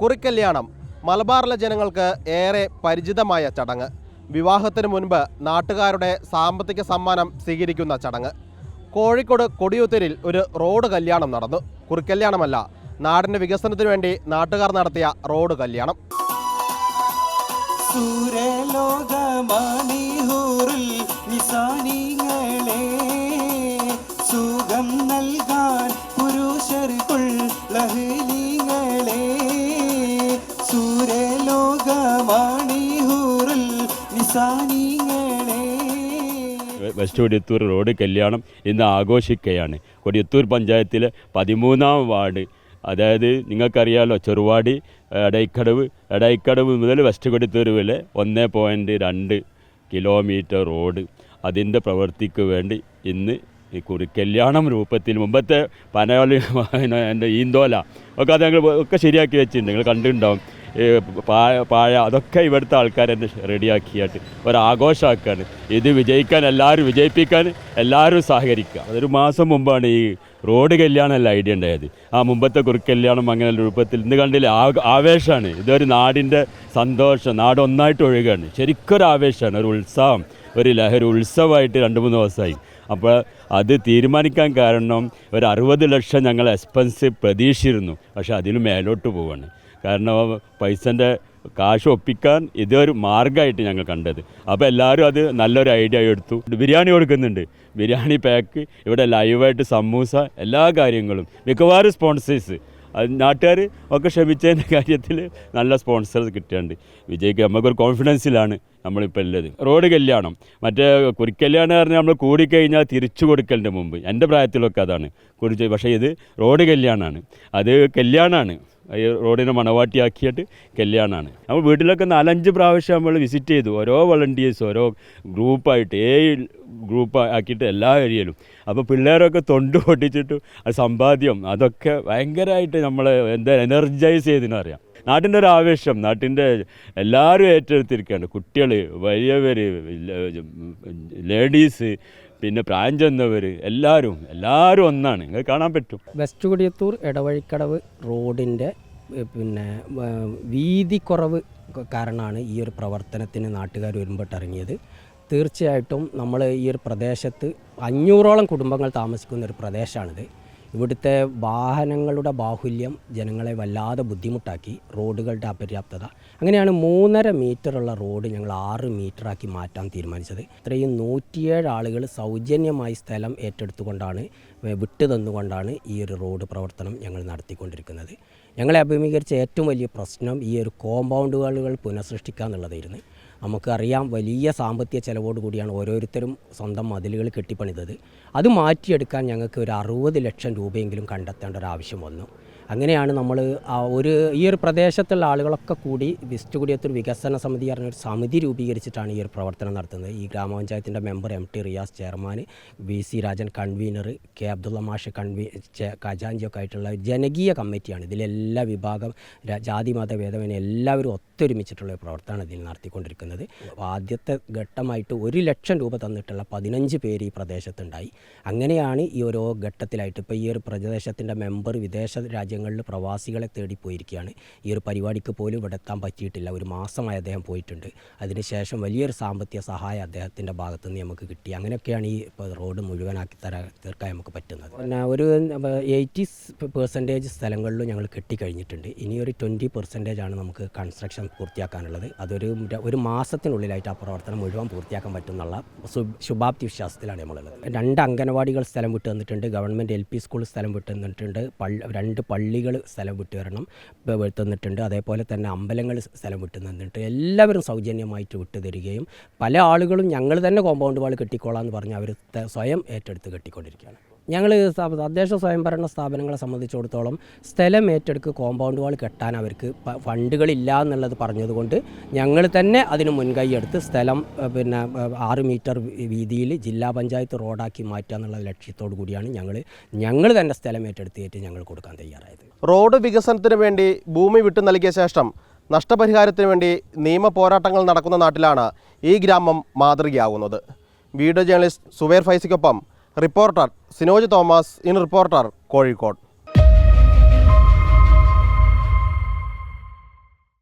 കുറിക്കല്യാണം മലബാറിലെ ജനങ്ങൾക്ക് ഏറെ പരിചിതമായ ചടങ്ങ്. വിവാഹത്തിന് മുൻപ് നാട്ടുകാരുടെ സാമ്പത്തിക സമ്മാനം സ്വീകരിക്കുന്ന ചടങ്ങ്. കോഴിക്കോട് കൊടിയുത്തരിൽ ഒരു റോഡ് കല്യാണം നടന്നു. കുറിക്കല്യാണമല്ല നാടിന്റെ വികസനത്തിനു വേണ്ടി നാട്ടുകാർ നടത്തിയ റോഡ് കല്യാണം. സുഖം നൽകാൻ പുരുഷർക്കുള്ള വെസ്റ്റ് കൊടിയത്തൂർ റോഡ് കല്യാണം ഇന്ന് ആഘോഷിക്കുകയാണ് കൊടിയത്തൂർ പഞ്ചായത്തിലെ പതിമൂന്നാം വാർഡ് അതായത് നിങ്ങൾക്കറിയാലോ ചെറുവാടി എടൈക്കടവ് എടൈക്കടവ് മുതൽ വെസ്റ്റ് കൊടിത്തൂർ വരെ ഒന്ന് പോയിന്റ് രണ്ട് കിലോമീറ്റർ റോഡ്. അതിന്റെ പ്രവൃത്തിക്ക് വേണ്ടി ഇന്ന് ഈ കുറി കല്യാണം രൂപത്തിൽ മുമ്പത്തെ പനവള്ളി എന്റെ ഈന്തോല ഒക്കെ അത് ഞങ്ങൾ ഒക്കെ ശരിയാക്കി വെച്ചിട്ടുണ്ട്. നിങ്ങൾ കണ്ടിട്ടുണ്ടാവും. പായ പായ അതൊക്കെ ഇവിടുത്തെ ആൾക്കാർ തന്നെ റെഡിയാക്കിയിട്ട് ഒരാഘോഷമാക്കുകയാണ് ഇത് വിജയിക്കാൻ എല്ലാവരും വിജയിപ്പിക്കാൻ എല്ലാവരും സഹകരിക്കുക. അതൊരു മാസം മുമ്പാണ് ഈ റോഡ് കല്യാണമല്ല ഐഡിയ ഉണ്ടായത്. ആ മുമ്പത്തെ കുറിക്കല്യാണം അങ്ങനെ രൂപത്തിൽ ഇന്ന് കണ്ടില്ല ആ ആവേശമാണ്. ഇതൊരു നാടിന്റെ സന്തോഷം നാട് ഒന്നായിട്ട് ഒഴുകുകയാണ് ശരിക്കൊരു ആവേശമാണ് ഒരു ഉത്സവം ഒരു ലഹരി ഉത്സവമായിട്ട് രണ്ട് മൂന്ന് ദിവസമായി. അപ്പോൾ അത് തീരുമാനിക്കാൻ കാരണം ഒരു അറുപത് ലക്ഷം ഞങ്ങൾ എക്സ്പെൻസ് പ്രതീക്ഷിച്ചിരുന്നു. പക്ഷേ അതിന് മേലോട്ട് പോവാണ്. കാരണം പൈസന്റെ കാശ് ഒപ്പിക്കാൻ ഇതൊരു മാർഗമായിട്ട് ഞങ്ങൾ കണ്ടത്. അപ്പോൾ എല്ലാവരും അത് നല്ലൊരു ഐഡിയ എടുത്തു. ബിരിയാണി കൊടുക്കുന്നുണ്ട്. ബിരിയാണി പാക്ക് ഇവിടെ ലൈവായിട്ട് സമൂസ എല്ലാ കാര്യങ്ങളും. മിക്കവാറും സ്പോൺസേഴ്സ് നാട്ടുകാർ ഒക്കെ ക്ഷമിച്ചതിന്റെ കാര്യത്തിൽ നല്ല സ്പോൺസേഴ്സ് കിട്ടിയിട്ടുണ്ട്. വിജയ്ക്ക് നമുക്കൊരു കോൺഫിഡൻസിലാണ് നമ്മളിപ്പോൾ ഉള്ളത്. റോഡ് കല്യാണം. മറ്റേ കുറിക്കല്യാണം പറഞ്ഞാൽ നമ്മൾ കൂടിക്കഴിഞ്ഞാൽ തിരിച്ചു കൊടുക്കലിന്റെ മുമ്പ്. എന്റെ പ്രായത്തിലൊക്കെ അതാണ്. കുറിച്ച് പക്ഷേ ഇത് റോഡ് കല്യാണമാണ് അത് കല്യാണമാണ് ഈ റോഡിനെ മണവാട്ടിയാക്കിയിട്ട് കല്യാണമാണ് നമ്മൾ വീട്ടിലൊക്കെ നാലഞ്ച് പ്രാവശ്യം നമ്മൾ വിസിറ്റ് ചെയ്തു. ഓരോ വളണ്ടിയേഴ്സ് ഓരോ ഗ്രൂപ്പായിട്ട് ഏ ഗ്രൂപ്പ് ആക്കിയിട്ട് എല്ലാ ഏരിയയിലും. അപ്പോൾ പിള്ളേരൊക്കെ തൊണ്ട് പൊട്ടിച്ചിട്ട് സമ്പാദ്യം അതൊക്കെ ഭയങ്കരമായിട്ട് നമ്മളെ എന്താ എനർജൈസ് ചെയ്തതിനറിയാം നാട്ടിന്റെ ഒരു ആവേശം നാട്ടിന്റെ എല്ലാവരും ഏറ്റെടുത്തിരിക്കുകയാണ്. കുട്ടികൾ വലിയവർ ലേഡീസ് പിന്നെ പ്രായം ചെന്നവർ എല്ലാവരും എല്ലാവരും ഒന്നാണ്. നിങ്ങൾ കാണാൻ പറ്റും. വെസ്റ്റ് കൊടിയത്തൂർ ഇടവഴിക്കടവ് റോഡിന്റെ പിന്നെ വീതി കുറവ് കാരണമാണ് ഈ ഒരു പ്രവർത്തനത്തിന് നാട്ടുകാർ ഒരുമ്പോട്ടിറങ്ങിയത്. തീർച്ചയായിട്ടും നമ്മൾ ഈ ഒരു പ്രദേശത്ത് അഞ്ഞൂറോളം കുടുംബങ്ങൾ താമസിക്കുന്ന ഒരു പ്രദേശമാണിത്. ഇവിടുത്തെ വാഹനങ്ങളുടെ ബാഹുല്യം ജനങ്ങളെ വല്ലാതെ ബുദ്ധിമുട്ടാക്കി റോഡുകളുടെ അപര്യാപ്തത. അങ്ങനെയാണ് മൂന്നര മീറ്ററുള്ള റോഡ് ഞങ്ങൾ ആറ് മീറ്ററാക്കി മാറ്റാൻ തീരുമാനിച്ചത്. ഇത്രയും നൂറ്റിയേഴ് ആളുകൾ സൗജന്യമായി സ്ഥലം ഏറ്റെടുത്തുകൊണ്ടാണ് വിട്ടു തന്നുകൊണ്ടാണ് ഈ ഒരു റോഡ് പ്രവർത്തനം ഞങ്ങൾ നടത്തിക്കൊണ്ടിരിക്കുന്നത്. ഞങ്ങളെ അഭിമുഖീകരിച്ച ഏറ്റവും വലിയ പ്രശ്നം ഈ ഒരു കോമ്പൗണ്ടുകളുകൾ പുനഃസൃഷ്ടിക്കുക എന്നുള്ളതായിരുന്നു. നമുക്കറിയാം വലിയ സാമ്പത്തിക ചെലവോട് കൂടിയാണ് ഓരോരുത്തരും സ്വന്തം മതിലുകൾ കെട്ടിപ്പണിതത്. അത് മാറ്റിയെടുക്കാൻ ഞങ്ങൾക്ക് ഒരു അറുപത് ലക്ഷം രൂപയെങ്കിലും കണ്ടെത്തേണ്ട ഒരു ആവശ്യം വന്നു. അങ്ങനെയാണ് നമ്മൾ ഒരു ഈ ഒരു പ്രദേശത്തുള്ള ആളുകളൊക്കെ കൂടി വിസ്റ്റ് കുടിയത്തൂർ വികസന സമിതി പറഞ്ഞ ഒരു സമിതി രൂപീകരിച്ചിട്ടാണ് ഈ ഒരു പ്രവർത്തനം നടത്തുന്നത്. ഈ ഗ്രാമപഞ്ചായത്തിന്റെ member M T Riyas chairman V C Rajan convener K Abdulla മാഷ് കൺവീ ഖജാൻജിയൊക്കെ ആയിട്ടുള്ള ജനകീയ കമ്മിറ്റിയാണ്. ഇതിലെല്ലാ വിഭാഗം ജാതി മത ഭേദമേന എല്ലാവരും ഒത്തൊരുമിച്ചിട്ടുള്ള ഒരു പ്രവർത്തനമാണ് ഇതിൽ നടത്തിക്കൊണ്ടിരിക്കുന്നത്. ആദ്യത്തെ ഘട്ടമായിട്ട് ഒരു ലക്ഷം രൂപ തന്നിട്ടുള്ള പതിനഞ്ച് പേര് ഈ പ്രദേശത്തുണ്ടായി. അങ്ങനെയാണ് ഈ ഓരോ ഘട്ടത്തിലായിട്ട് ഇപ്പോൾ ഈ ഒരു പ്രദേശത്തിന്റെ മെമ്പർ വിദേശ രാജ്യങ്ങളിൽ പ്രവാസികളെ തേടി പോയിരിക്കുകയാണ് ഈ ഒരു പരിപാടിക്ക് പോലും ഇവിടെ എത്താൻ പറ്റിയിട്ടില്ല. ഒരു മാസമായി അദ്ദേഹം പോയിട്ടുണ്ട്. അതിനുശേഷം വലിയൊരു സാമ്പത്തിക സഹായം അദ്ദേഹത്തിന്റെ ഭാഗത്തു നിന്ന് നമുക്ക് കിട്ടി. അങ്ങനെയൊക്കെയാണ് ഈ റോഡ് മുഴുവനാക്കി തരാ തീർക്കാൻ നമുക്ക് പറ്റുന്നത്. പിന്നെ ഒരു എയ്റ്റി പെർസെന്റേജ് സ്ഥലങ്ങളിലും ഞങ്ങൾ കെട്ടിക്കഴിഞ്ഞിട്ടുണ്ട്. ഇനി ഒരു ട്വന്റി പെർസെന്റേജ് ആണ് നമുക്ക് കൺസ്ട്രക്ഷൻ പൂർത്തിയാക്കാനുള്ളത്. അതൊരു ഒരു മാസത്തിനുള്ളിലായിട്ട് ആ പ്രവർത്തനം മുഴുവൻ പൂർത്തിയാക്കാൻ ശു- ശുഭാപ്തി വിശ്വാസത്തിലാണ് നമ്മളുള്ളത്. രണ്ട് അംഗനവാടികൾ സ്ഥലം വിട്ട് തന്നിട്ടുണ്ട് ഗവൺമെന്റ് എൽ പി സ്കൂൾ സ്ഥലം വിട്ട് തന്നിട്ടുണ്ട് പള്ളി രണ്ട് പള്ളികൾ സ്ഥലം വിട്ട് ഇപ്പൊ തന്നിട്ടുണ്ട്. അതേപോലെ തന്നെ അമ്പലങ്ങൾ സ്ഥലം വിട്ട് തന്നിട്ടുണ്ട്. എല്ലാവരും സൗജന്യമായിട്ട് വിട്ടു തരികയും പല ആളുകളും ഞങ്ങൾ തന്നെ കോമ്പൗണ്ട് വാൾ കെട്ടിക്കോളാം എന്ന് പറഞ്ഞ് അവർ സ്വയം ഏറ്റെടുത്ത് കെട്ടിക്കൊണ്ടിരിക്കുകയാണ്. ഞങ്ങൾ തദ്ദേശ സ്വയംഭരണ സ്ഥാപനങ്ങളെ സംബന്ധിച്ചിടത്തോളം സ്ഥലം ഏറ്റെടുക്ക് കോമ്പൗണ്ട് വാൾ കെട്ടാൻ അവർക്ക് ഫണ്ടുകളില്ല എന്നുള്ളത് പറഞ്ഞതുകൊണ്ട് ഞങ്ങൾ തന്നെ അതിന് മുൻകൈയെടുത്ത് സ്ഥലം പിന്നെ ആറ് മീറ്റർ വീതിയിൽ ജില്ലാ പഞ്ചായത്ത് റോഡാക്കി മാറ്റുക എന്നുള്ള ലക്ഷ്യത്തോടു കൂടിയാണ് ഞങ്ങൾ ഞങ്ങൾ തന്നെ സ്ഥലം ഏറ്റെടുത്തിട്ട് ഞങ്ങൾ കൊടുക്കാൻ തയ്യാറായത്. റോഡ് വികസനത്തിന് വേണ്ടി ഭൂമി വിട്ടു നൽകിയ ശേഷം നഷ്ടപരിഹാരത്തിന് വേണ്ടി നിയമ പോരാട്ടങ്ങൾ നടക്കുന്ന നാട്ടിലാണ് ഈ ഗ്രാമം മാതൃകയാവുന്നത്. Video journalist Suveer ഫൈസിക്കൊപ്പം reporter Sinoj Thomas in reporter Kozhikode.